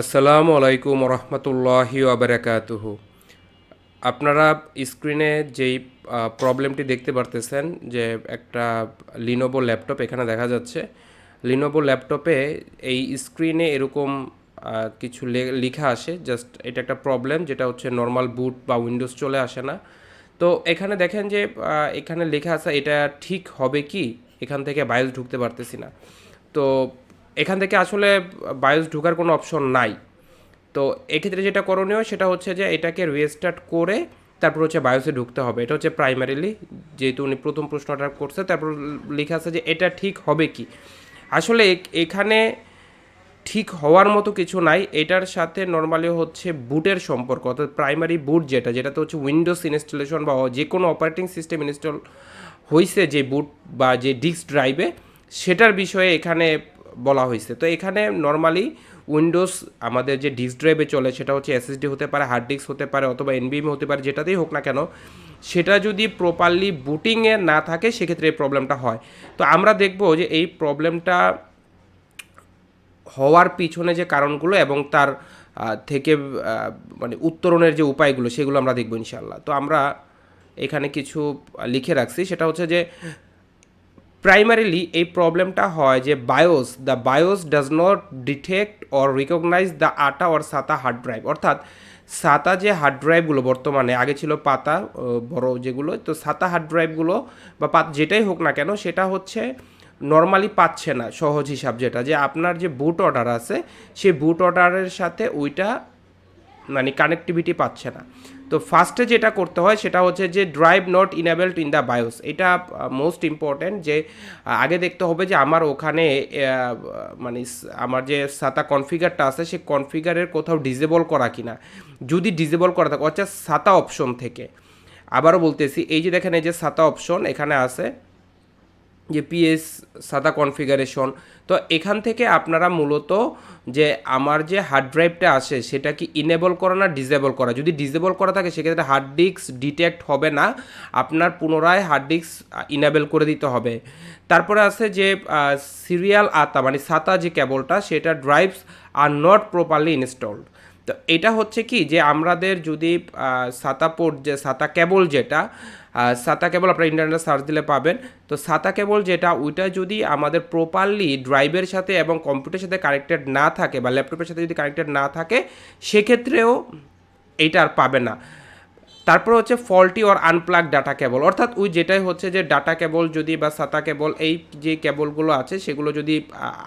আসসালামু আলাইকুম রহমতুল্লাহি আবরাকাতুহ আপনারা স্ক্রিনে যেই প্রবলেমটি দেখতে পারতেছেন যে একটা লিনোভো ল্যাপটপ এখানে দেখা যাচ্ছে। লিনোভো ল্যাপটপে এই স্ক্রিনে এরকম কিছু লেখা আসে। জাস্ট এটা একটা প্রবলেম, যেটা হচ্ছে নর্মাল বুট বা উইন্ডোজ চলে আসে না। তো এখানে দেখেন যে এখানে লেখা আসা এটা ঠিক হবে কি? এখান থেকে বায়োস ঢুকতে পারতেছি না। তো এখান থেকে আসলে বায়োস ঢোকার কোনো অপশন নাই। তো এক্ষেত্রে যেটা করণীয় সেটা হচ্ছে যে এটাকে রিস্টার্ট করে তারপর হচ্ছে বায়োসে ঢুকতে হবে। এটা হচ্ছে প্রাইমারিলি যেহেতু উনি প্রথম প্রশ্নটা করছে, তারপর লেখা আছে যে এটা ঠিক হবে কি? আসলে এখানে ঠিক হওয়ার মতো কিছু নাই। এটার সাথে নর্মালি হচ্ছে বুটের সম্পর্ক, অর্থাৎ প্রাইমারি বুট যেটা, যেটাতে হচ্ছে উইন্ডোজ ইনস্টলেশন বা যে কোনো অপারেটিং সিস্টেম ইনস্টল হয়েছে যে বুট বা যে ডিস্ক ড্রাইভে সেটার বিষয়ে এখানে বলা হয়েছে। তো এখানে নর্মালি উইন্ডোজ আমাদের যে ডিস্ক ড্রাইভে চলে সেটা হচ্ছে এসএসডি হতে পারে হার্ড ডিস্ক হতে পারে অথবা এনবিএম হতে পারে, যেটাতেই হোক না কেন, সেটা যদি প্রপারলি বুটিংয়ে না থাকে, সেক্ষেত্রে এই প্রবলেমটা হয়। তো আমরা দেখব যে এই প্রবলেমটা হওয়ার পিছনে যে কারণগুলো এবং তার থেকে মানে উত্তরণের যে উপায়গুলো, সেগুলো আমরা দেখব ইনশাল্লাহ তো আমরা এখানে কিছু লিখে রাখছি, সেটা হচ্ছে যে প্রাইমারিলি এই প্রবলেমটা হয় যে BIOS the BIOS does not detect or recognise the ATA or SATA hard drive অর্থাৎ সাতা যে হার্ড ড্রাইভগুলো বর্তমানে, আগে ছিল পাতা বড় যেগুলো, তো সাতা হার্ড ড্রাইভগুলো বা পাত যেটাই হোক না কেন, সেটা হচ্ছে নর্মালি পাচ্ছে না, সহজ হিসাব যেটা, যে আপনার যে বুট অর্ডার আছে সেই বুট অর্ডারের সাথে ওইটা মানে কানেক্টিভিটি পাচ্ছে না। তো ফার্স্টে যেটা করতে হয় সেটা হচ্ছে যে drive not enabled in the BIOS এটা মোস্ট ইম্পর্ট্যান্ট যে আগে দেখতে হবে যে আমার ওখানে মানে আমার যে সাতা কনফিগারটা আছে সেই কনফিগারের কোথাও ডিজেবল করা কি না যদি ডিজেবল করা থাকে, অর্থাৎ সাতা অপশন থেকে। আবারও বলতেছি, এই যে দেখেন এই যে সাতা অপশন এখানে আছে। যে পিএস সাদা কনফিগারেশন তো এখান থেকে আপনারা মূলত যে আমার যে হার্ড ড্রাইভটা আসে সেটা কি ইনেবল করা না ডিসেবল করা। যদি ডিসেবল করা থাকে, সেক্ষেত্রে হার্ড ডিস্ক ডিটেক্ট হবে না, আপনার পুনরায় হার্ড ডিস্ক ইনেবল করে দিতে হবে। তারপরে আছে যে সিরিয়াল আতা মানে সাতা যে কেবলটা সেটা drives are not properly installed তো এটা হচ্ছে কি, যে আমাদের যদি সাতা পোর্ট যে সাতা কেবল যেটা সাতা কেবল আপনারা ইন্টারনেটে সার্চ দিলে পাবেন। তো সাতা কেবল যেটা, ওইটা যদি আমাদের প্রপারলি ড্রাইভের সাথে এবং কম্পিউটারের সাথে কানেক্টেড না থাকে বা ল্যাপটপের সাথে যদি কানেক্টেড না থাকে, সেক্ষেত্রেও এইটা আর পাবে না। তারপর হচ্ছে faulty or unplug data cable অর্থাৎ ওই যেটাই হচ্ছে যে ডাটা কেবল যদি বা সাতা কেবল এই যে কেবলগুলো আছে, সেগুলো যদি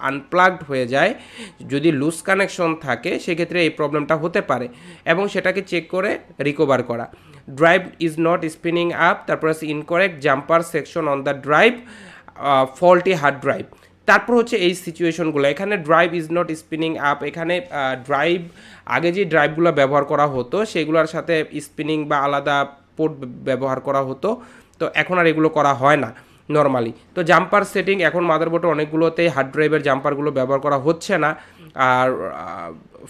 আনপ্লাগড হয়ে যায়, যদি লুজ কানেকশন থাকে, সেক্ষেত্রে এই প্রবলেমটা হতে পারে। এবং সেটাকে চেক করে রিকভার করা। Drive is not spinning up তারপর আছে incorrect jumper section on the drive faulty hard drive তারপর হচ্ছে এই সিচুয়েশনগুলো এখানে drive is not spinning up এখানে ড্রাইভ আগে যে ড্রাইভগুলো ব্যবহার করা হতো, সেগুলোর সাথে স্পিনিং বা আলাদা পোর্ট ব্যবহার করা হতো, তো এখন আর এগুলো করা হয় না নর্মালি তো জাম্পার সেটিং এখন মাদারবোর্ডে অনেকগুলোতেই হার্ড ড্রাইভের জাম্পারগুলো ব্যবহার করা হচ্ছে না আর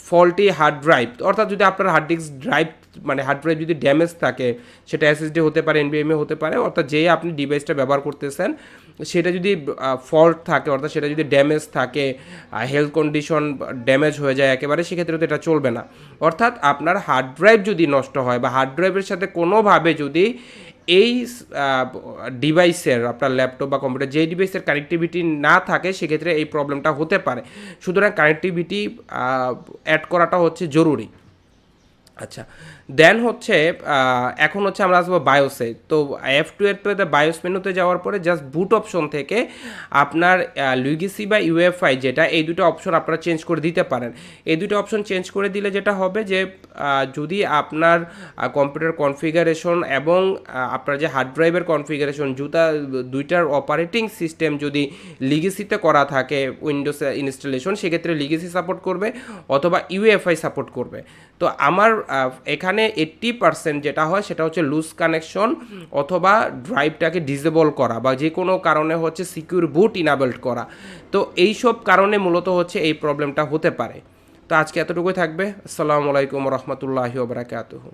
ফল্টি হার্ড ড্রাইভ অর্থাৎ যদি আপনার হার্ড ডিস্ক ড্রাইভ মানে হার্ড ড্রাইভ যদি ড্যামেজ থাকে, সেটা এসএসডি হতে পারে এনবিএমএ হতে পারে, অর্থাৎ যেই আপনি ডিভাইসটা ব্যবহার করতেছেন, সেটা যদি ফল্ট থাকে, অর্থাৎ সেটা যদি ড্যামেজ থাকে হেলথ কন্ডিশন ড্যামেজ হয়ে যায় একেবারে, সেক্ষেত্রে তো এটা চলবে না। অর্থাৎ আপনার হার্ড ড্রাইভ যদি নষ্ট হয় বা হার্ড ড্রাইভের সাথে কোনোভাবে যদি এই ডিভাইসের আপনার ল্যাপটপ বা কম্পিউটার যেই ডিভাইসের কানেক্টিভিটি না থাকে, সেক্ষেত্রে এই প্রবলেমটা হতে পারে। সুতরাং কানেক্টিভিটি অ্যাড করাটা হচ্ছে জরুরি। আচ্ছা দেন হচ্ছে এখন হচ্ছে আমরা আসব বায়োসে তো এফ টু এর তো বায়োস মেনুতে যাওয়ার পরে জাস্ট বুট অপশন থেকে আপনার লুইগিসি বা ইউএফআই যেটা, এই দুটো অপশন আপনারা চেঞ্জ করে দিতে পারেন। এই দুটো অপশন চেঞ্জ করে দিলে যেটা হবে যে যদি আপনার কম্পিউটার কনফিগারেশন এবং আপনার যে হার্ড ড্রাইভের কনফিগারেশন জুতা, দুইটার অপারেটিং সিস্টেম যদি লিগেসিতে করা থাকে উইন্ডোজ ইনস্টলেশন সেক্ষেত্রে লিগেসি সাপোর্ট করবে অথবা ইউএফআই সাপোর্ট করবে। তো আমার এখানে এইট্টি পার্সেন্ট যেটা হয় সেটা হচ্ছে লুজ কানেকশন অথবা ড্রাইভটাকে ডিসেবল করা বা যে কোনো কারণে হচ্ছে সিকিউর বুট ইনাবেল্ট করা। তো এই সব কারণে মূলত হচ্ছে এই প্রবলেমটা হতে পারে। তো আজকে এতটুকুই থাকবে। আসসালামু আলাইকুম রহমতুল্লাহি ওবরাকাতুহু